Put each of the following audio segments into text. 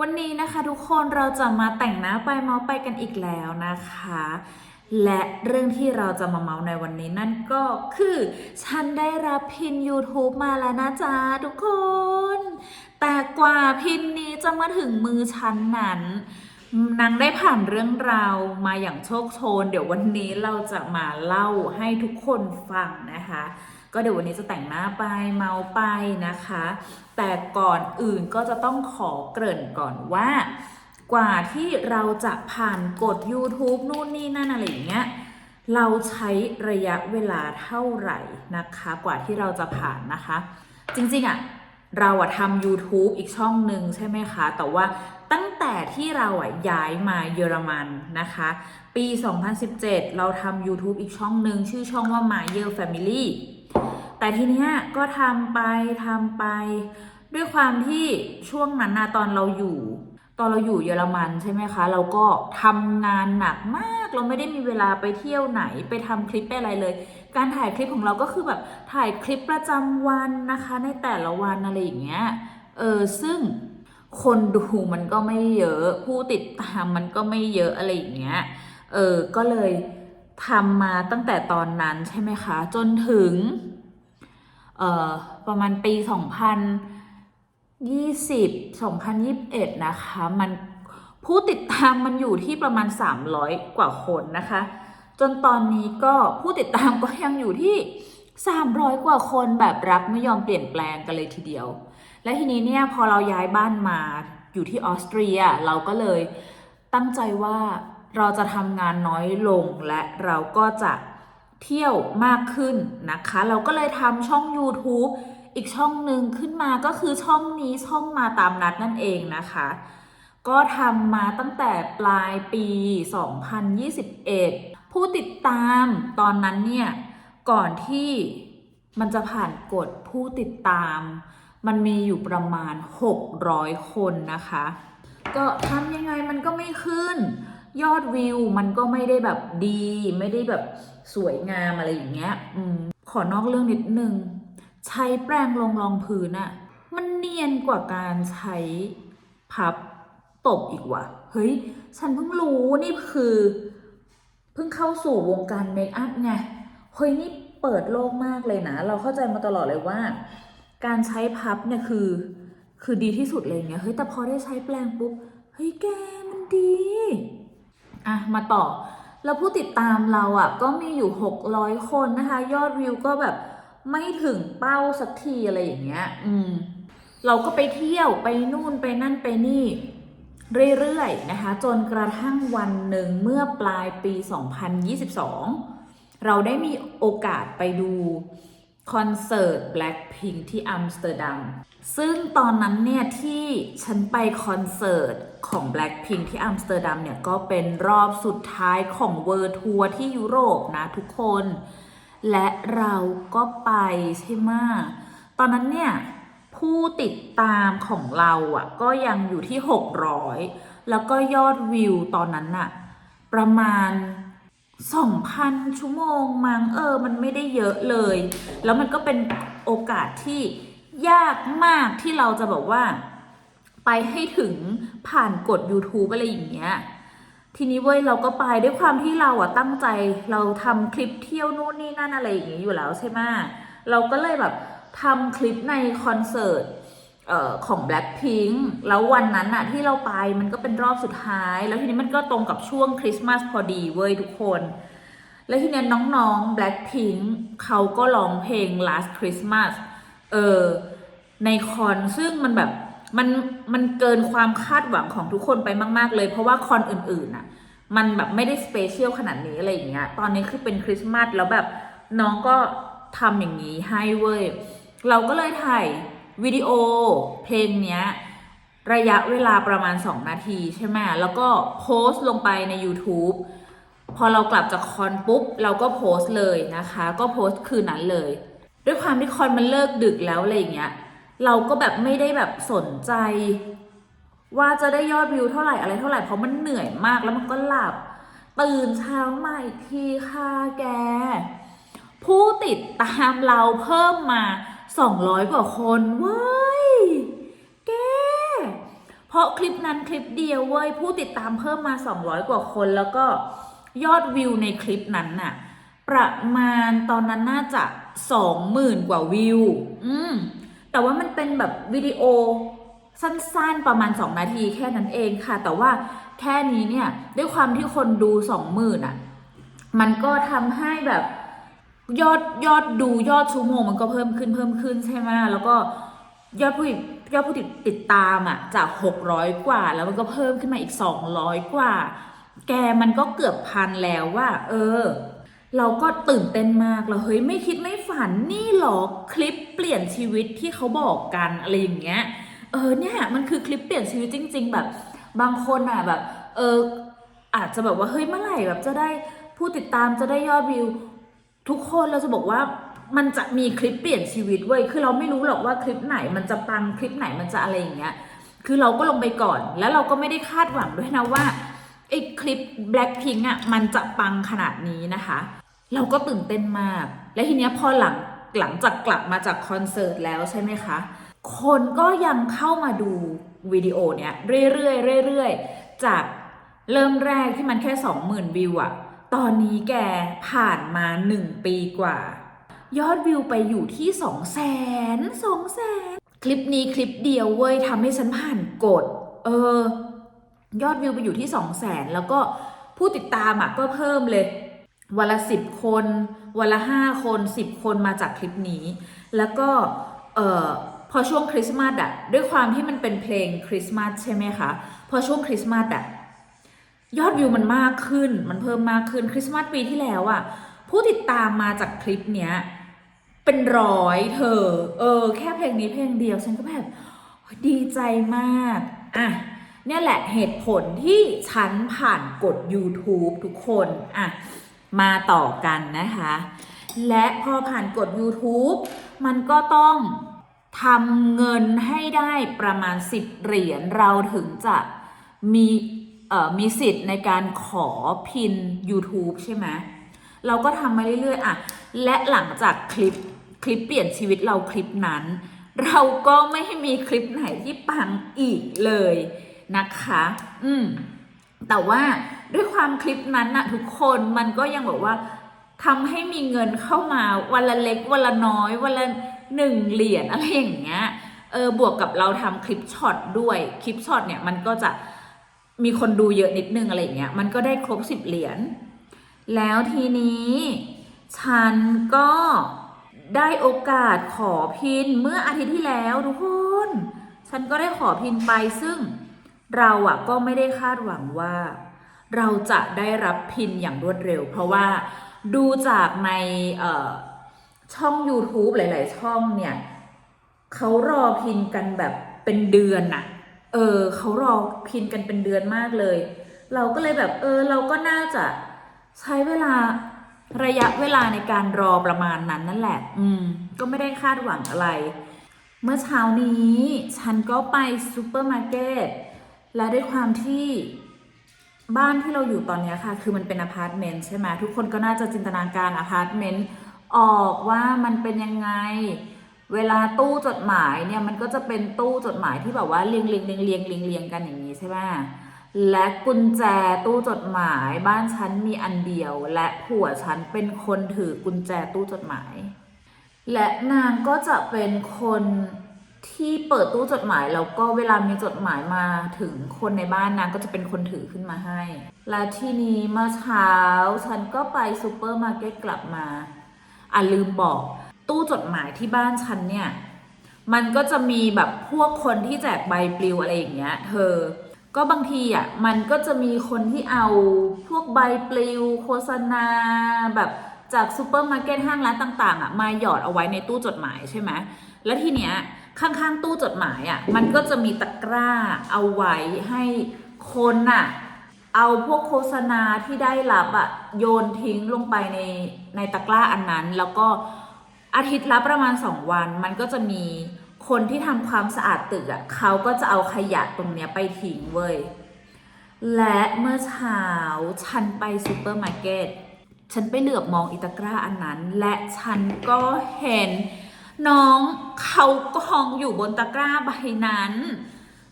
วันนี้นะคะทุกคนเราจะมาแต่งหน้าไปเมาส์ไปกันอีกแล้วนะคะ และเรื่องที่เราจะมาเมาส์ในวันนี้นั่นก็คือ ฉันได้รับพิน YouTube มาแล้วนะจ๊ะทุกคน แต่กว่าพินนี้จะมาถึงมือฉันนั้นนางได้ผ่านเรื่องราวมาอย่างโชคโชน เดี๋ยววันนี้เราจะมาเล่าให้ทุกคนฟังนะคะ ก็เดี๋ยววันนี้จะแต่งหน้าไปเมาไปนะคะ แต่ก่อนอื่นก็จะต้องขอเกริ่นก่อนว่า กว่าที่เราจะผ่านกด YouTube นู่นนี่นั่นอะไรอย่างเงี้ยเราใช้ระยะเวลาเท่าไหร่นะคะ กว่าที่เราจะผ่านนะคะ จริงๆอะเราอะทำ YouTube อีกช่องหนึ่งใช่ไหมคะ แต่ว่าตั้งแต่ที่เราอะย้ายมาเยอรมันนะคะ ปี 2017 เราทำ YouTube อีกช่องหนึ่งชื่อช่องว่า m y e r Family แต่ทีเนี้ยก็ทำไปทำไป ด้วยความที่ช่วงนั้นนะตอนเราอยู่ ตอนเราอยู่เยอรมันใช่ไหมคะ เราก็ทำงานหนักมาก เราไม่ได้มีเวลาไปเที่ยวไหนไปทำคลิปไปอะไรเลย การถ่ายคลิปของเราก็คือแบบถ่ายคลิปประจำวันนะคะ ในแต่ละวันอะไรอย่างเงี้ย เออซึ่งคนดูมันก็ไม่เยอะ ผู้ติดตามมันก็ไม่เยอะอะไรอย่างเงี้ย เออ ก็เลยทำมาตั้งแต่ตอนนั้นใช่ไหมคะ จนถึง ประมาณปี 2020 2021 นะคะ มันผู้ติดตามมันอยู่ที่ประมาณ 300 กว่าคนนะคะ จนตอนนี้ก็ผู้ติดตามก็ยังอยู่ที่ 300 กว่าคนแบบรักไม่ยอมเปลี่ยนแปลงกันเลยทีเดียว และทีนี้เนี่ยพอเราย้ายบ้านมาอยู่ที่ออสเตรียเราก็เลยตั้งใจว่าเราจะทำงานน้อยลงและเราก็จะ เที่ยวมากขึ้นนะคะ เราก็เลยทำช่อง YouTube อีกช่องหนึ่งขึ้นมาก็คือช่องนี้ช่องมาตามนัดนั่นเองนะคะ ก็ทำมาตั้งแต่ปลายปี 2021 ผู้ติดตามตอนนั้นเนี่ย ก่อนที่มันจะผ่านกฎผู้ติดตาม มันมีอยู่ประมาณ 600 คนนะคะ ก็ทำยังไงมันก็ไม่ขึ้น ยอดวิวมันก็ไม่ได้แบบดี ไม่ได้แบบสวยงามอะไรอย่างเงี้ยอืมขอนอกเรื่องนิดนึง ใช้แปรงลงรองพื้นอะมันเนียนกว่าการใช้พับตบอีกว่ะ เฮ้ย ฉันเพิ่งรู้นี่คือ เพิ่งเข้าสู่วงการเมคอัพไง เฮ้ย นี่เปิดโลกมากเลยนะ เราเข้าใจมาตลอดเลยว่า การใช้พับเนี่ยคือ คือดีที่สุดเลยเงี้ย เฮ้ย แต่พอได้ใช้แปรงปุ๊บ เฮ้ย แกมันดี อะมาต่อ แล้วผู้ติดตามเราอะก็มีอยู่ 600 คนนะคะ ยอดวิวก็แบบไม่ถึงเป้าสักทีอะไรอย่างเงี้ย อืม เราก็ไปเที่ยวไปนู่นไปนั่นไปนี่เรื่อยๆนะคะ จนกระทั่งวันหนึ่งเมื่อปลายปี 2022 เราได้มีโอกาสไปดู คอนเสิร์ต Blackpink ที่อัมสเตอร์ดัม ซึ่งตอนนั้นเนี่ยที่ฉันไปคอนเสิร์ตของ Blackpink ที่อัมสเตอร์ดัมเนี่ยก็เป็นรอบสุดท้ายของเวอร์ทัวร์ที่ยุโรปนะทุกคน และเราก็ไปใช่ไหมตอนนั้นเนี่ยผู้ติดตามของเราอะก็ยังอยู่ที่ 600 แล้วก็ยอดวิวตอนนั้นน่ะประมาณ 2,000 ชั่วโมงมั้งเออ มันไม่ได้เยอะเลย แล้วมันก็เป็นโอกาสที่ยากมากที่เราจะบอกว่า ไปให้ถึงผ่านกด YouTube อะไรอย่างเงี้ยทีนี้เว้ยเราก็ไปด้วยความที่เราอะตั้งใจเราทำคลิปเที่ยวนู่นนี่นั่นอะไรอย่างเงี้ยอยู่แล้วใช่ไหมเราก็เลยแบบทำคลิปในคอนเสิร์ต ของ Blackpink แล้ววันนั้นอะที่เราไปมันก็เป็นรอบสุดท้าย แล้วทีนี้มันก็ตรงกับช่วงคริสต์มาสพอดีเว้ยทุกคน แล้วทีนี้น้องๆ Blackpink เขาก็ร้องเพลง Last Christmas เออในคอนซึ่งมันแบบมันมันเกินความคาดหวังของทุกคนไปมาก ๆ เลย เพราะว่าคอนอื่นๆน่ะมันแบบไม่ได้สเปเชียลขนาดนี้อะไรอย่างเงี้ย ตอนนี้คือเป็นคริสต์มาสแล้วแบบน้องก็ทำอย่างนี้ให้เว้ย เราก็เลยถ่าย วิดีโอเพลงเนี้ยระยะเวลาประมาณ 2 นาทีใช่ไหมแล้วก็โพสต์ลงไปใน YouTube พอเรากลับจากคอนปุ๊บ เราก็โพสต์เลยนะคะ ก็โพสต์คืนนั้นเลย ด้วยความที่คอนมันเลิกดึกแล้วอะไรอย่างเงี้ยเราก็แบบไม่ได้แบบสนใจ ว่าจะได้ยอดวิวเท่าไหร่อะไรเท่าไหร่เพราะมันเหนื่อยมากแล้วมันก็หลับ ตื่นเช้ามาอีกทีค่ะแก ผู้ติดตามเราเพิ่มมา 200กว่าคนเว้ย แก เพราะคลิปนั้นคลิปเดียวเว้ย ผู้ติดตามเพิ่มมา200กว่าคนแล้วก็ยอดวิวในคลิปนั้นน่ะ ประมาณตอนนั้นน่าจะ20,000กว่าวิว อืม แต่ว่ามันเป็นแบบวิดีโอสั้นๆประมาณ 2 นาทีแค่นั้นเองค่ะ แต่ว่าแค่นี้เนี่ย ด้วยความที่คนดู 20,000อะ มันก็ทำให้แบบ ยอดยอดดูยอดชั่วโมงมันก็เพิ่มขึ้นเพิ่มขึ้นใช่ไหมแล้วก็ยอดผู้ติดยอดผู้ติดติดตามอะจาก 600 กว่า แล้วมันก็เพิ่มขึ้นมาอีก 200 กว่า แกมันก็เกือบพันแล้วว่า เออ เราก็ตื่นเต้นมากเราเฮ้ยไม่คิดไม่ฝันนี่หรอคลิปเปลี่ยนชีวิตที่เขาบอกกันอะไรอย่างเงี้ยเออเนี่ยมันคือคลิปเปลี่ยนชีวิตจริง ๆ แบบ บางคนอะแบบ เอออาจจะแบบว่าเฮ้ยเมื่อไหร่แบบจะได้ผู้ติดตามจะได้ยอดวิว ทุกคนเราจะบอกว่ามันจะมีคลิปเปลี่ยนชีวิตเว้ยคือเราไม่รู้หรอกว่าคลิปไหนมันจะปังคลิปไหนมันจะอะไรอย่างเงี้ยคือเราก็ลงไปก่อน แล้วเราก็ไม่ได้คาดหวังด้วยนะว่าไอ้คลิป Blackpink อะมันจะปังขนาดนี้นะคะ เราก็ตื่นเต้นมาก และทีเนี้ยพอหลังหลังจากกลับมาจากคอนเสิร์ตแล้วใช่ไหมคะ คนก็ยังเข้ามาดูวิดีโอเนี้ยเรื่อยๆเรื่อยๆจากเริ่มแรกที่มันแค่ 20,000 วิวอะ ตอนนี้แกผ่านมา1ปีกว่า ยอดวิวไปอยู่ที่2 0 0 0 0 0 2 0 0 0 0คลิปนี้คลิปเดียวเว้ยทำให้ฉันผ่านกฎเออ ยอดวิวไปอยู่ที่2 0 0 0 0 0แล้วก็ผู้ติดตามอะก็เพิ่มเลย วันละสิบคนวันละห้าคนสิบคนมาจากคลิปนี้ แล้วก็ เอ่อพอช่วงคริสต์มาสอะด้วยความที่มันเป็นเพลงคริสต์มาสใช่ไหมคะ พอช่วงคริสต์มาสอะ ยอดวิวมันมากขึ้น มันเพิ่มมากขึ้นคริสต์มาสปีที่แล้วอะผู้ติดตามมาจากคลิปเนี้ย เป็นร้อยเธอ เออ แค่เพลงนี้เพลงเดียว ฉันก็แบบดีใจมาก อะ เนี่ยแหละเหตุผลที่ฉันผ่านกด YouTube ทุกคน อะ มาต่อกันนะคะ และพอผ่านกด YouTube มันก็ต้องทำเงินให้ได้ประมาณ 10 เหรียญเราถึงจะมี มีสิทธิ์ในการขอพิน YouTube ใช่ไหมเราก็ทำมาเรื่อยๆอะและหลังจากคลิปคลิปเปลี่ยนชีวิตเราคลิปนั้น เราก็ไม่มีคลิปไหนที่ปังอีกเลยนะคะ อืม แต่ว่าด้วยความคลิปนั้นนะทุกคนมันก็ยังบอกว่าทำให้มีเงินเข้ามาวันละเล็กวันละน้อยวันละหนึ่งเหรียญอะไรอย่างเงี้ย เออบวกกับเราทำคลิปช็อตด้วยคลิปช็อตเนี่ยมันก็จะ มีคนดูเยอะนิดนึงอะไรอย่างเงี้ยมันก็ได้ครบสิบเหรียญแล้วทีนี้ฉันก็ได้โอกาสขอพินเมื่ออาทิตย์ที่แล้วทุกคน ฉันก็ได้ขอพินไปซึ่งเราอะก็ไม่ได้คาดหวังว่า เราจะได้รับพินอย่างรวดเร็ว เพราะว่าดูจากในช่อง YouTube หลาย ๆ ช่องเนี่ยเขารอพินกันแบบเป็นเดือนอะ เออเขารอพินกันเป็นเดือนมากเลย เราก็เลยแบบเออเราก็น่าจะใช้เวลาระยะเวลาในการรอประมาณนั้นนั่นแหละ อืม ก็ไม่ได้คาดหวังอะไร เมื่อเช้านี้ฉันก็ไปซูเปอร์มาร์เก็ตและด้วยความที่บ้านที่เราอยู่ตอนนี้ค่ะ คือมันเป็นอพาร์ตเมนต์ใช่ไหมทุกคนก็น่าจะจินตนาการอพาร์ตเมนต์ออกว่ามันเป็นยังไง เวลาตู้จดหมายเนี่ยมันก็จะเป็นตู้จดหมายที่แบบว่าเรียงเรียงเรียงเรียงเรียงเรียงกันอย่างนี้ใช่ไหมและกุญแจตู้จดหมายบ้านฉันมีอันเดียว และผัวฉันเป็นคนถือกุญแจตู้จดหมาย และนางก็จะเป็นคนที่เปิดตู้จดหมายแล้วก็เวลามีจดหมายมาถึงคนในบ้านนางก็จะเป็นคนถือขึ้นมาให้ และทีนี้เมื่อเช้าฉันก็ไปซูเปอร์มาร์เก็ตกลับมาอะลืมบอก ตู้จดหมายที่บ้านฉันเนี่ย มันก็จะมีแบบพวกคนที่แจกใบปลิวอะไรอย่างเงี้ย เธอ ก็บางทีอะมันก็จะมีคนที่เอาพวกใบปลิว โฆษณาแบบจากซูเปอร์มาร์เก็ตห้างร้านต่าง ๆอะมาหยอดเอาไว้ในตู้จดหมายใช่ไหมแล้วทีเนี้ยข้างๆตู้จดหมายอะมันก็จะมีตะกร้าเอาไว้ให้คนอะเอาพวกโฆษณาที่ได้รับอะโยนทิ้งลงไปในในตะกร้าอันนั้น แล้วก็ อาทิตย์ละประมาณสองวัน มันก็จะมีคนที่ทำความสะอาดตึกอะเขาก็จะเอาขยะตรงเนี้ยไปทิ้งเว้ย และเมื่อเช้าฉันไปซูเปอร์มาร์เก็ตฉันไปเหลือบมองอิตากร้าอันนั้น และฉันก็เห็นน้องเขากองอยู่บนตะกร้าใบนั้น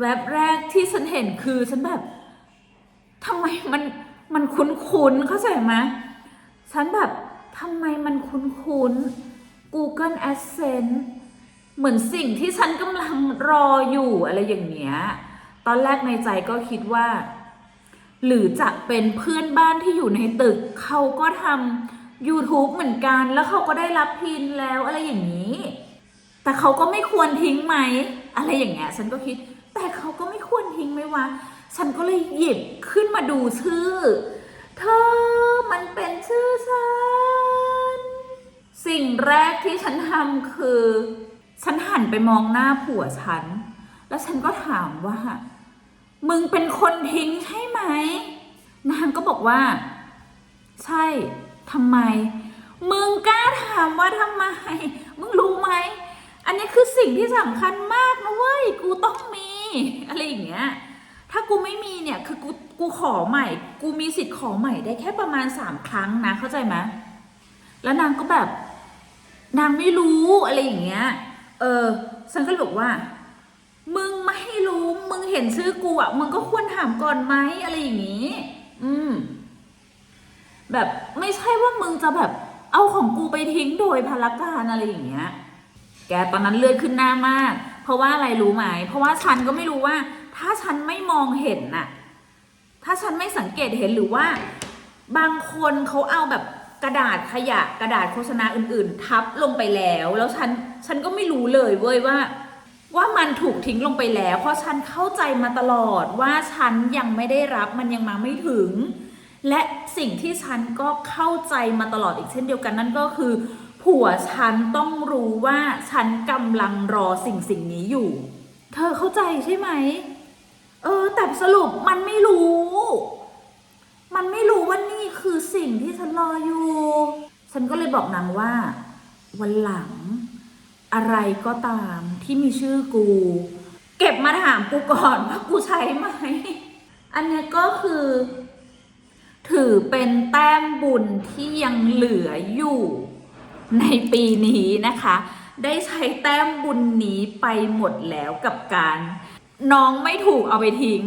แวบแรกที่ฉันเห็นคือฉันแบบทำไมมันมันคุ้นๆเข้าใจไหมฉันแบบทำไมมันคุ้นๆ Google Adsense เหมือนสิ่งที่ฉันกำลังรออยู่อะไรอย่างเงี้ย ตอนแรกในใจก็คิดว่า หรือจะเป็นเพื่อนบ้านที่อยู่ในตึก เขาก็ทำ YouTube เหมือนกัน แล้วเขาก็ได้รับพินแล้วอะไรอย่างนี้ แต่เขาก็ไม่ควรทิ้งไหม อะไรอย่างเงี้ย ฉันก็คิด แต่เขาก็ไม่ควรทิ้งไหมวะ ฉันก็เลยหยิบขึ้นมาดูชื่อ เธอ มันเป็นชื่อฉัน สิ่งแรกที่ฉันทำคือ ฉันหันไปมองหน้าผัวฉัน แล้วฉันก็ถามว่า มึงเป็นคนทิ้งใช่ไหม นางก็บอกว่า ใช่ทำไม มึงกล้าถามว่าทำไม มึงรู้ไหม อันนี้คือสิ่งที่สำคัญมากนะเว้ย กูต้องมี อะไรอย่างเงี้ย ถ้ากูไม่มีเนี่ย คือกู กูขอใหม่ กูมีสิทธิ์ขอใหม่ได้แค่ประมาณสามครั้งนะ เข้าใจไหมแล้วนางก็แบบ นางไม่รู้อะไรอย่างเงี้ย เออฉันก็เลยบอกว่า มึงไม่รู้ มึงเห็นชื่อกูอะมึงก็ควรถามก่อนไหมอะไรอย่างงี้ อืม แบบไม่ใช่ว่ามึงจะแบบ เอาของกูไปทิ้งโดยพลการอะไรอย่างเงี้ย แกตอนนั้นเลือดขึ้นหน้ามาก เพราะว่าอะไรรู้ไหม เพราะว่าฉันก็ไม่รู้ว่า ถ้าฉันไม่มองเห็นน่ะ ถ้าฉันไม่สังเกตเห็นหรือว่า บางคนเขาเอาแบบ กระดาษขยะกระดาษโฆษณาอื่นๆ ทับลงไปแล้ว แล้วฉันฉันก็ไม่รู้เลยเว้ยว่า ว่ามันถูกทิ้งลงไปแล้ว เพราะฉันเข้าใจมาตลอดว่าฉันยังไม่ได้รับมันยังมาไม่ถึง และสิ่งที่ฉันก็เข้าใจมาตลอดอีกเช่นเดียวกันนั่นก็คือ ผัวฉันต้องรู้ว่าฉันกำลังรอสิ่งสิ่งนี้อยู่ เธอเข้าใจใช่ไหมเออแต่สรุปมันไม่รู้ มันไม่รู้ว่านี่คือสิ่งที่ฉันรออยู่ ฉันก็เลยบอกนางว่า วันหลัง อะไรก็ตามที่มีชื่อกู เก็บมาถามกูก่อนว่ากูใช้ไหม อันนี้ก็คือ ถือเป็นแต้มบุญที่ยังเหลืออยู่ ในปีนี้นะคะ ได้ใช้แต้มบุญนี้ไปหมดแล้วกับการ น้องไม่ถูกเอาไปทิ้ง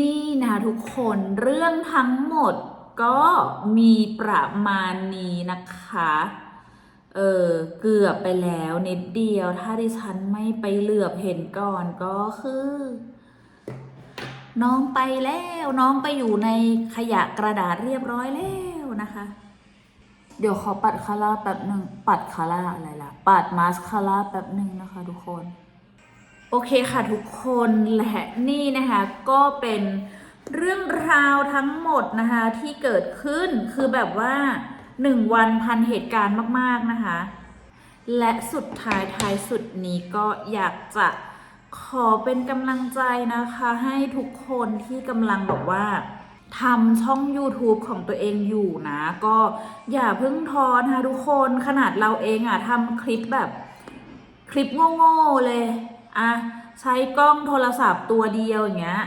นี่นะทุกคนเรื่องทั้งหมดก็มีประมาณนี้นะคะ เออเกือบไปแล้วนิดเดียว ถ้าดิฉันไม่ไปเหลือบเห็นก่อนก็คือ น้องไปแล้วน้องไปอยู่ในขยะกระดาษเรียบร้อยแล้วนะคะ เดี๋ยวขอปัดคาร่าแป๊บหนึ่งปัดคาร่าอะไรล่ะ ปัดมาสคาร่าแป๊บหนึ่งนะคะทุกคน โอเคค่ะทุกคนและนี่นะคะก็เป็นเรื่องราวทั้งหมดนะคะที่เกิดขึ้นคือแบบว่าหนึ่งวันพันเหตุการณ์มาก ๆ นะคะ และสุดท้ายท้ายสุดนี้ก็อยากจะขอเป็นกำลังใจนะคะให้ทุกคนที่กำลังแบบว่าทำช่อง YouTube ของตัวเองอยู่นะ ก็อย่าเพิ่งท้อนะคะทุกคนขนาดเราเองอะทำคลิปแบบคลิปโง่ ๆ เลย อะใช้กล้องโทรศัพท์ตัวเดียวอย่างเงี้ย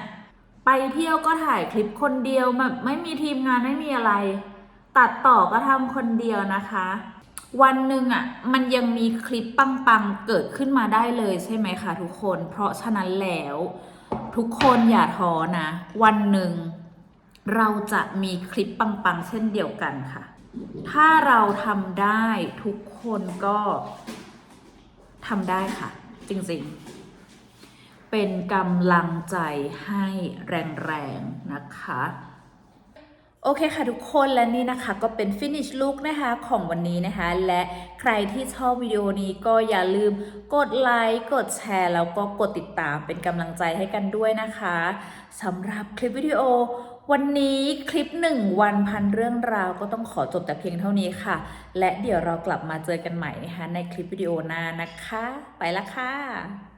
ไปเที่ยวก็ถ่ายคลิปคนเดียวแบบไม่มีทีมงานไม่มีอะไร ตัดต่อก็ทำคนเดียวนะคะ วันหนึ่งอะมันยังมีคลิปปังๆเกิดขึ้นมาได้เลยใช่ไหมคะทุกคน เพราะฉะนั้นแล้ว ทุกคนอย่าท้อนะ วันหนึ่งเราจะมีคลิปปังๆเช่นเดียวกันค่ะ ถ้าเราทำได้ทุกคนก็ทำได้ค่ะ จริงๆ เป็นกำลังใจให้แรงๆนะคะโอเคค่ะทุกคนและนี่นะคะก็เป็น finish look นะคะของวันนี้นะคะ และใครที่ชอบวิดีโอนี้ก็อย่าลืมกดไลค์กดแชร์ แล้วก็กดติดตามเป็นกำลังใจให้กันด้วยนะคะสำหรับคลิปวิดีโอ วันนี้คลิปหนึ่งวันพันเรื่องราวก็ต้องขอจบแต่เพียงเท่านี้ค่ะ และเดี๋ยวเรากลับมาเจอกันใหม่นะคะในคลิปวิดีโอหน้านะคะ ไปละค่ะ